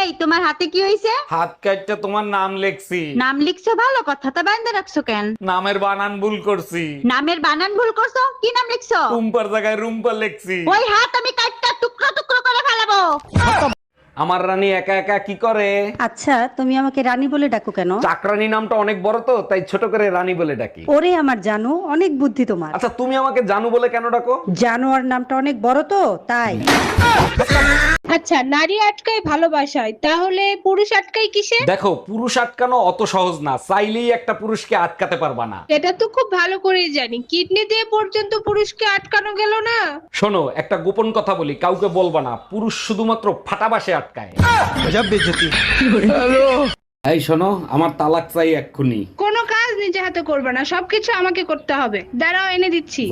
এই তোমার হাতে কি হয়েছে হাত কাটটা তোমার নাম লেখছি। নাম লিখছো ভালো কথা তো বাইন্দা রাখছো কেন? নামের বানান ভুল করছি। নামের বানান ভুল করছ? কি নাম লিখছো? রুম্পার জায়গায় রুম্পা লেখছি। ওই হাত আমি কাটটা টুকরো টুকরো করে ফেলাবো। আমার রানী একা একা কি করে? আচ্ছা তুমি আমাকে রানী বলে ডাকো কেন? চাকরানী নামটা অনেক বড় তো তাই ছোট করে রানী বলে ডাকি। ওরে আমার জানো অনেক বুদ্ধি তোমার। আচ্ছা তুমি আমাকে জানু বলে কেন ডাকো? জানোয়ার নামটা অনেক বড় তো তাই। আচ্ছা নারী আটকায় ভালোবাসায় তাহলে পুরুষ আটকায় কিসে? দেখো পুরুষ আটকানো অত সহজ না চাইলেই একটা পুরুষকে আটকাতে পারবা না। এটা তো খুব ভালো করেই জানি কিডনি দিয়ে পর্যন্ত পুরুষকে আটকানো গেল না? শোনো একটা গোপন কথা বলি কাউকে বলবা না পুরুষ শুধুমাত্র ফাটাবাসে আটকায় এই শোনো আমার তালাক চাই এক্ষুনি। কোনো কাজ নিজে হাতে করবে না সবকিছু আমাকে করতে হবে। দাঁড়াও এনে দিচ্ছি।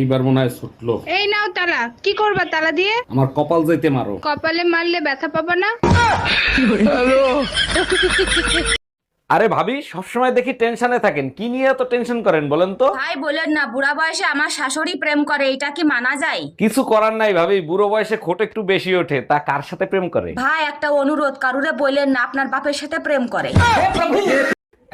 এইবার মনে হয় ছুটলো। এই নাও তালা কি করবা তালা দিয়ে? আমার কপাল যেতে মারো। কপালে মারলে ব্যথা পাবা না? আরে ভাবি সবসময় দেখি টেনশনে থাকেন। কি নিয়ে এত টেনশন করেন বলেন তো? ভাই বলেন না বুড়া বয়সে আমার শাশুড়ি প্রেম করে এটা কি মানা যায়? কিছু করার নাই ভাবি বুড়ো বয়সে খোট একটু বেশি ওঠে তা কার সাথে প্রেম করে? ভাই একটা অনুরোধ কারুরে বললেন না আপনার বাপের সাথে প্রেম করে।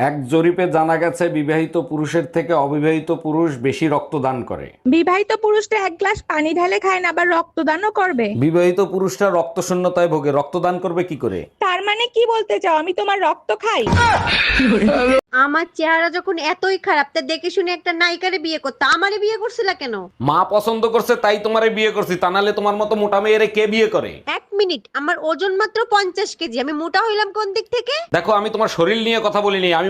এক জরিপে জানা গেছে বিবাহিত পুরুষের থেকে অবিবাহিত পুরুষ বেশি রক্তদান করে। বিবাহিত পুরুষটা এক গ্লাস পানি ঢালে খায় না আবার রক্তদানও করবে। বিবাহিত পুরুষরা রক্ত শূন্যতায় ভোগে রক্তদান করবে কি করে? তার মানে কি বলতে চাও? আমি তোমার রক্ত খাই। আমার চেহারা যখন এতই খারাপ তা দেখে শুনে একটা নায়িকারে বিয়ে করতে। আমারে বিয়ে করছিলা কেন? মা পছন্দ করছে তাই তোমারে বিয়ে করছি। তা নাহলে তোমার মতো মোটা মেয়েরে কে বিয়ে করে? এক মিনিট আমার ওজন মাত্র পঞ্চাশ কেজি আমি মোটা হইলাম কোন দিক থেকে? দেখো আমি তোমার শরীর নিয়ে কথা বলিনি আমি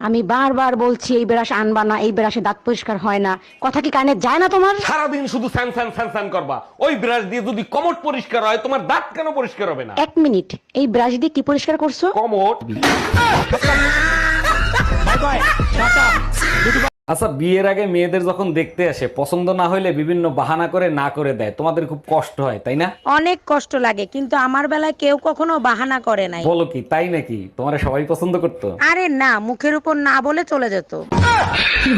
আমি বারবার বলছি এই ব্রাশ আনবা না এই ব্রাশে দাঁত পরিষ্কার হয় না। কথা কি কানে যায় না তোমার? সারাদিন শুধু ফ্যান ফ্যান ফ্যান ফ্যান করবা। ওই ব্রাশ দিয়ে যদি কমট পরিষ্কার হয় তোমার দাঁত কেন পরিষ্কার হবে না? এক মিনিট এই ব্রাশ দিয়ে কি পরিষ্কার করছ? কমট? আচ্ছা বিয়ের আগে মেয়েদের যখন দেখতে আসে পছন্দ না হইলে বিভিন্ন বাহানা করে না করে দেয় তোমাদের খুব কষ্ট হয় তাই না? অনেক কষ্ট লাগে কিন্তু আমার বেলায় কেউ কখনো বাহানা করে নাই। বলো কি তাই নাকি? তোমার সবাই পছন্দ করতো? আরে না মুখের উপর না বলে চলে যেত।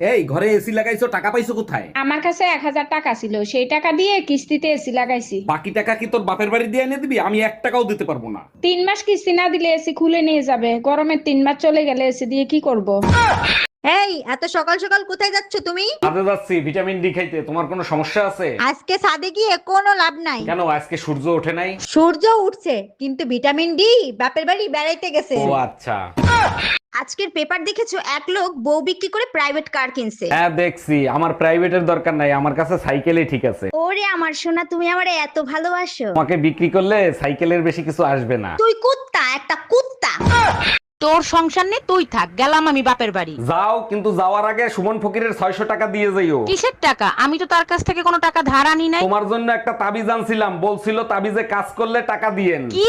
এই ঘরে এসি লাগাইছো টাকা পাইছো কোথায়? আমার কাছে এক হাজার টাকা ছিল সেই টাকা দিয়ে কিস্তিতে এসি লাগাইছি। বাকি টাকা কি তোর বাপের বাড়ি দিয়ে এনে দিবি? আমি এক টাকাও দিতে পারব না। তিন মাস কিস্তি না দিলে এসি খুলে নিয়ে যাবে। গরমের তিন মাস চলে গেলে এসি দিয়ে কি করব। এই এত সকাল সকাল কোথায় যাচ্ছ তুমি? কাজে যাচ্ছি ভিটামিন ডি খাইতে। তোমার কোনো সমস্যা আছে? আজকে সাদে গিয়ে কোনো লাভ নাই। কেন আজকে সূর্য ওঠে নাই? সূর্য উঠছে কিন্তু ভিটামিন ডি বাপের বাড়ি বেড়াইতে গেছে। ও আচ্ছা। আজকের পেপার দেখেছ? এক লোক বউ বিক্রি করে প্রাইভেট কার কিনছে। হ্যাঁ দেখছি। আমার প্রাইভেটের দরকার নাই। আমার কাছে সাইকেলই ঠিক আছে। ওরে আমার সোনা তুমি আমারে এত ভালোবাসো। তোমাকে বিক্রি করলে সাইকেলের বেশি কিছু আসবে না। তুই কুত্তা একটা কুত্তা। তোর সংসার নেই তুই থাক। গেলাম আমি বাপের বাড়ি। যাও কিন্তু যাওয়ার আগে সুমন ফকিরের ছয়শো টাকা দিয়ে যাইও কিসের টাকা? আমি তো তার কাছ থেকে কোনো টাকা ধার আনি নাই। তোমার জন্য একটা তাবিজ আনছিলাম। বলছিল তাবিজে কাজ করলে টাকা দিয়েন। কি?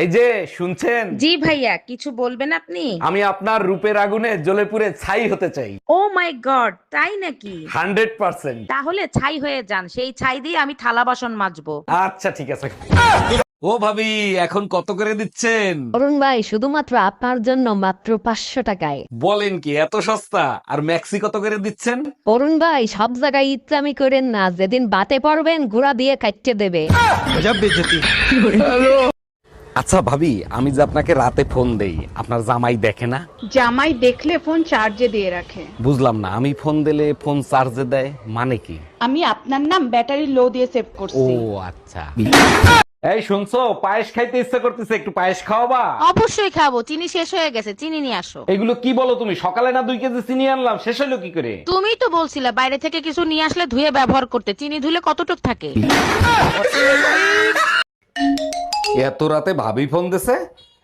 এই যে শুনছেন? জি ভাইয়া কিছু বলবেন আপনি? আমি আপনার রূপের আগুনে জ্বলে পুড়ে ছাই হতে চাই। ও মাই গড তাই নাকি? Hundred percent. তাহলে ছাই হয়ে যান সেই ছাই দিয়ে আমি থালা বাসন মাজবো। আচ্ছা ঠিক আছে। ও ভাবি এখন কত করে দিচ্ছেন? অরুণ ভাই শুধুমাত্র আপনার জন্য মাত্র পাঁচশো টাকায়। বলেন কি এত সস্তা? আর ম্যাক্সি কত করে দিচ্ছেন? অরুণ ভাই সব জায়গায় ইচ্ছামি করেন না যেদিন বাতে পড়বেন ঘোড়া দিয়ে কাটতে দেবে। আচ্ছা ভাবি আমি যে আপনাকে রাতে ফোন দেই আপনার জামাই দেখে না? জামাই দেখলে ফোন চার্জে দিয়ে রাখে। বুঝলাম না আমি ফোন দিলে ফোন চার্জে দেয় মানে কি? আমি আপনার নাম ব্যাটারি লো দিয়ে সেভ ও করছি আচ্ছা। এই শুনছো পায়েস খাইতে ইচ্ছা করতেছে একটু পায়েস খাওয়াবা? অবশ্যই খাব চিনি শেষ হয়ে গেছে চিনি নিয়ে আসো। এগুলো কি বলো তুমি? সকালে না দুই কেজি চিনি আনলাম শেষ হলো কি করে? তুমি তো বলছিলে বাইরে থেকে কিছু নিয়ে আসলে ধুয়ে ব্যবহার করতে চিনি ধুলে কতটুক থাকে? এত রাতে ভাবি ফোন দিছে?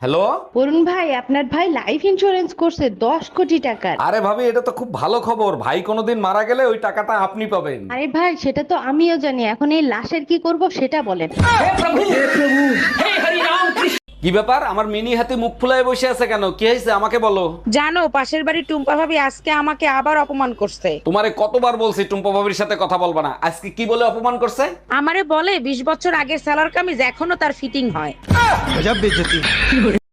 হ্যালো অরুণ ভাই আপনার ভাই লাইফ ইন্স্যুরেন্স করছে দশ কোটি টাকার। আরে ভাবি এটা তো খুব ভালো খবর। ভাই কোনোদিন মারা গেলে ওই টাকাটা আপনি পাবেন। আরে ভাই সেটা তো আমিও জানি। এখন এই লাশের কি করব সেটা বলেন। কি ব্যাপার? আমার মিনি হাতে মুখ ফুলায় বসে আছে কেন? কি হয়েছে? আমাকে বলো। জানো পাশের বাড়ি টুম্পা ভাবি আজকে আমাকে আবার অপমান করছে। তোমারে কতবার বলছি টুম্পা ভাবির সাথে কথা বলবা না। আজকে কি বলে অপমান করছে? আমারে বলে বিশ বছর আগের সালোয়ার কামিজ এখনও তার ফিটিং হয়।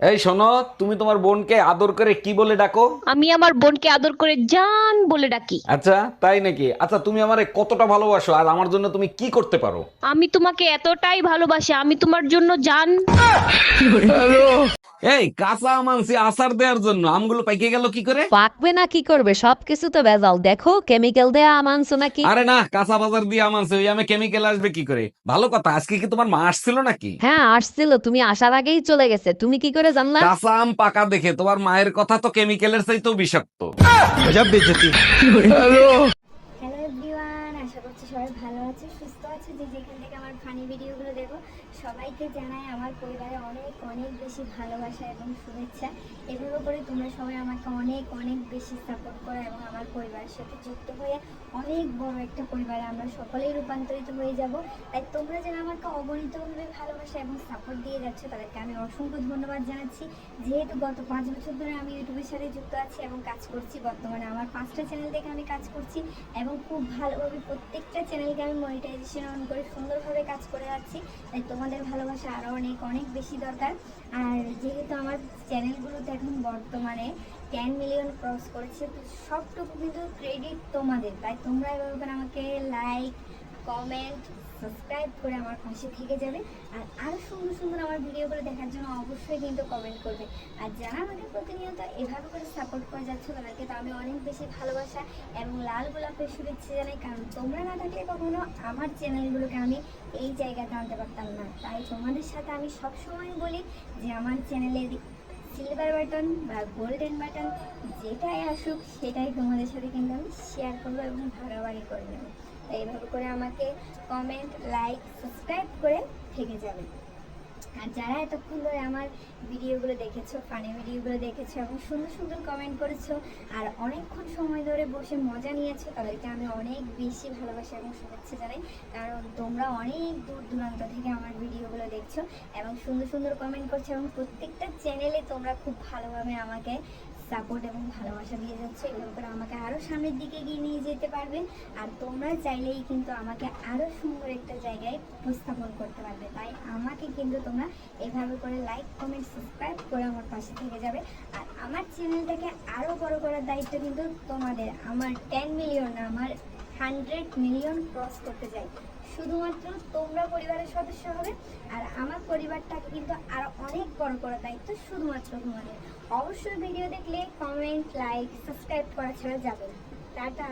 এই শোনো তুমি তোমার বোনকে আদর করে কি বলে ডাকো? আমি আমার বোনকে আদর করে জান বলে ডাকি। আচ্ছা তাই নাকি? আচ্ছা তুমি আমারে কতটা ভালোবাসো আর আমার জন্য তুমি কি করতে পারো? আমি তোমাকে এতটাই ভালোবাসি আমি তোমার জন্য জান। এই কাঁচা আম আনছি আচার দেওয়ার জন্য আমগুলো পাইকে গেল কি করে? পাকবে না কি করবে? সবকিছু তো ভেজাল। দেখো কেমিক্যাল দেয়া আম আনছো নাকি? আরে না কাঁচা বাজার দিয়ে আম আনছে ওই আমে কেমিক্যাল আসবে কি করে? ভালো কথা আজকে কি তোমার মা আসছিল নাকি? হ্যাঁ আসছিল তুমি আসার আগেই চলে গেছে। তুমি কি করে জানলা? কাঁচা আম পাকা দেখে তোমার মায়ের কথা তো কেমিক্যালের চাইতেও বিষাক্ত। হ্যালো এভরিওয়ান আশা করছি সবাই ভালো আছে সুস্থ আছে যে যেখান থেকে আমার ফানি ভিডিওগুলো দেখো সবাইকে জানাই আমার পরিবারে অনেক অনেক বেশি ভালোবাসা এবং শুভেচ্ছা। এভাবে করে তোমরা সবাই আমাকে অনেক অনেক বেশি সাপোর্ট করো এবং আমার পরিবারের সাথে যুক্ত হয়ে অনেক বড় একটা পরিবারে আমরা সকলেই রূপান্তরিত হয়ে যাব। তাই তোমরা যারা আমাকে অগণিতভাবে ভালোবাসা এবং সাপোর্ট দিয়ে যাচ্ছ, তাদেরকে আমি অসংখ্য ধন্যবাদ জানাচ্ছি। যেহেতু গত পাঁচ বছর ধরে আমি ইউটিউবের সাথে যুক্ত আছি এবং কাজ করছি, বর্তমানে আমার পাঁচটা চ্যানেল থেকে আমি কাজ করছি এবং খুব ভালোভাবে প্রত্যেকটা চ্যানেলকে আমি মনিটাইজেশন অন করে সুন্দরভাবে কাজ করে যাচ্ছি। তাই তোমাদের ভালোবাসা আরও অনেক অনেক বেশি দরকার। আর যেহেতু আমার চ্যানেলগুলোতে এখন বর্তমানে টেন মিলিয়ন ক্রস করেছে, তো সবটুকু কিন্তু ক্রেডিট তোমাদের। তাই তোমরা এভাবে আমাকে লাইক কমেন্ট সাবস্ক্রাইব করে আমার পাশে থেকে যাবে। আর আরও সুন্দর সুন্দর আমার ভিডিওগুলো দেখার জন্য অবশ্যই কিন্তু কমেন্ট করবে। আর যারা আমাকে প্রতিনিয়ত এভাবে করে সাপোর্ট করে যাচ্ছে, তাদেরকে তো আমি অনেক বেশি ভালোবাসা এবং লাল গোলাপের শুভেচ্ছা জানাই। কারণ তোমরা না থাকলে কখনো আমার চ্যানেলগুলোকে আমি এই জায়গাতে আনতে পারতাম না। তাই তোমাদের সাথে আমি সবসময় বলি যে আমার চ্যানেলের সিলভার বাটন বা গোল্ডেন বাটন যেটাই আসুক, সেটাই তোমাদের সাথে কিন্তু আমি শেয়ার করব এবং ভাগাভাগি করে নেব। এইভাবে করে আমাকে কমেন্ট লাইক সাবস্ক্রাইব করে থেকে যাবে। আর যারা এতক্ষণ ধরে আমার ভিডিওগুলো দেখেছ ফানি ভিডিওগুলো দেখেছ এবং সুন্দর সুন্দর কমেন্ট করেছ আর অনেকক্ষণ সময় ধরে বসে মজা নিয়েছো, তাদেরকে আমি অনেক বেশি ভালোবাসা এবং শুভেচ্ছা জানাই। কারণ তোমরা অনেক দূর দূরান্ত থেকে আমার ভিডিওগুলো দেখছ এবং সুন্দর সুন্দর কমেন্ট করছ এবং প্রত্যেকটা চ্যানেলে তোমরা খুব ভালোভাবে আমাকে সাপোর্ট এবং ভালোবাসা দিয়ে যাচ্ছে এগুলো করে আমাকে আরও সামনের দিকে এগিয়ে নিয়ে যেতে পারবে আর তোমরা চাইলেই কিন্তু আমাকে আরও সুন্দর একটা জায়গায় উপস্থাপন করতে পারবে। তাই আমাকে কিন্তু তোমরা এভাবে করে লাইক কমেন্ট সাবস্ক্রাইব করে আমার পাশে থেকে যাবে। আর আমার চ্যানেলটাকে আরও বড় করার দায়িত্ব কিন্তু তোমাদের। আমার টেন মিলিয়ন আমার হান্ড্রেড মিলিয়ন ক্রস করতে চাই। শুধুমাত্র তোমরা পরিবারের সদস্য হবে, আর আমার পরিবারটা কিন্তু আরও অনেক বড় করার দায়িত্ব শুধুমাত্র তোমাদের। অবশ্যই ভিডিও দেখলে কমেন্ট লাইক সাবস্ক্রাইব করা ছাড়া যাবে টাটা!